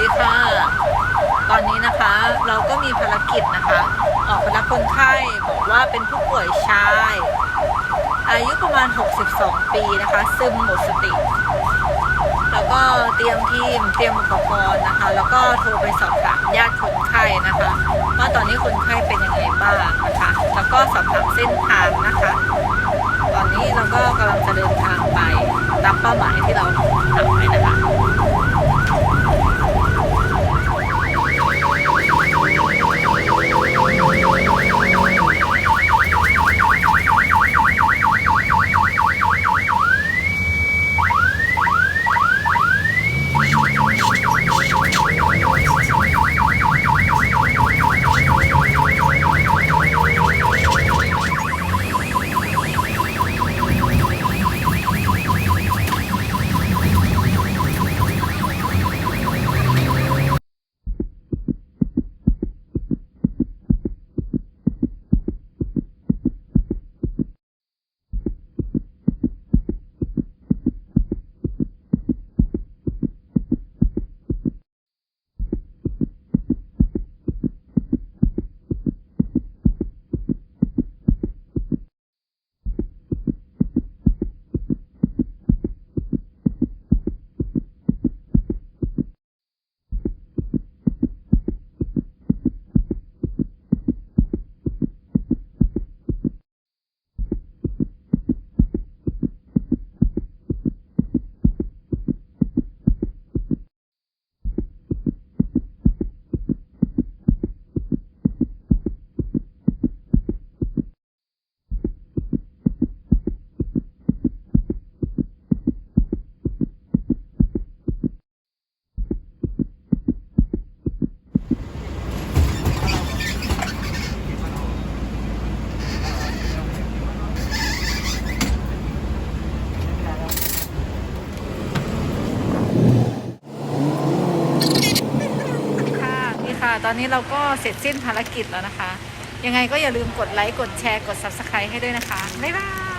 ดีค่ะ ตอนนี้นะคะเราก็มีภารกิจนะคะออกไปรับคนไข้บอกว่าเป็นผู้ป่วยชาย อายุประมาณ 62 ปีนะคะ ซึมหมดสติ แล้วก็เตรียมทีมเตรียมอุปกรณ์นะคะ แล้วก็โทรไปสอบถามญาติคนไข้นะคะ ว่าตอนนี้คนไข้เป็นยังไงบ้างนะคะ แล้วก็สอบถามเส้นทางนะคะ ตอนนี้เราก็กำลังจะเดินทางไปตามเป้าหมายที่เราทำไว้นะคะ ค่ะ ตอนนี้เราก็เสร็จสิ้นภารกิจแล้วนะคะ ยังไงก็อย่าลืมกดไลค์ กดแชร์ กด Subscribe ให้ด้วยนะคะ บ๊ายบาย